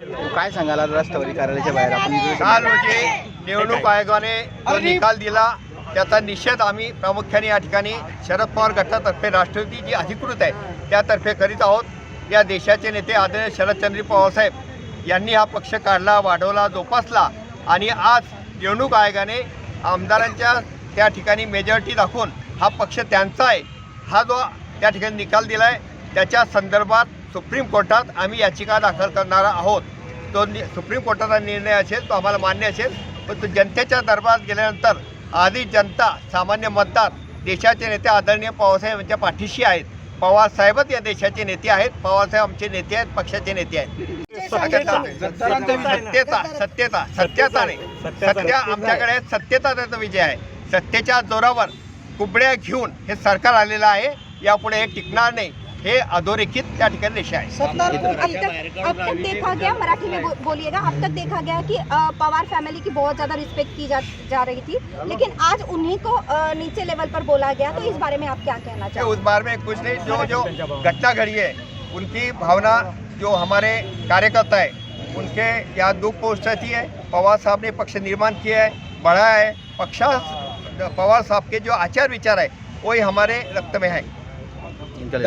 काय सांगाल आज राष्ट्रवादी कार्यालयाच्या बाहेर? आपण काल रोजी निवडणूक आयोगाने जो निकाल दिला त्याचा निषेध आम्ही प्रामुख्याने या ठिकाणी शरद पवार गटातर्फे राष्ट्रवादी जी अधिकृत आहे त्यातर्फे करीत आहोत. या देशाचे नेते आदरणीय शरदचंद्र पवारसाहेब यांनी हा पक्ष काढला वाढवला जोपासला आणि आज निवडणूक आयोगाने आमदारांच्या त्या ठिकाणी मेजॉरिटी दाखवून हा पक्ष त्यांचा आहे. हा जो त्या ठिकाणी निकाल दिला आहे त्याच्या संदर्भात सुप्रीम कोर्टात आम्ही याचिका दाखल करणार आहोत. तो नि सुप्रीम कोर्टाचा निर्णय असेल तो आम्हाला मान्य असेल. पण तो जनतेच्या दरबारात गेल्यानंतर आधी जनता सामान्य मतदार देशाचे नेते आदरणीय पवारसाहेब यांच्या पाठीशी आहेत. पवारसाहेबच या देशाचे नेते आहेत. पवारसाहेब आमचे नेते आहेत पक्षाचे नेते आहेत. सत्यता सत्यता सत्यता नाही. सत्य आमच्याकडे सत्यता त्याचा विजय आहे. सत्तेच्या जोरावर कुबड्या घेऊन हे सरकार आलेलं आहे. यापुढे हे टिकणार नाही. हे अधोरेखित त्या ठिकाणी रेषा आहे. अब तक अब तक देखा गया मराठी में बो- बोलिएगा। अब तक देखा गया कि अ, पवार फैमिली की बहुत ज़्यादा रिस्पेक्ट की जा, जा रही थी। लेकिन आज उन्हीं को अ, नीचे लेवल पर बोला गया तो इस बारे में आप क्या कहना उस बार में कुछ नहीं जो जो घटना घड़ी है उनकी भावना जो हमारे कार्यकर्ता है उनके यहाँ दुख पहुँच रहती है पवार साहब ने पक्ष निर्माण किया है बढ़ाया है पक्षा पवार साहब के जो आचार विचार है वही हमारे रक्त में है। इनका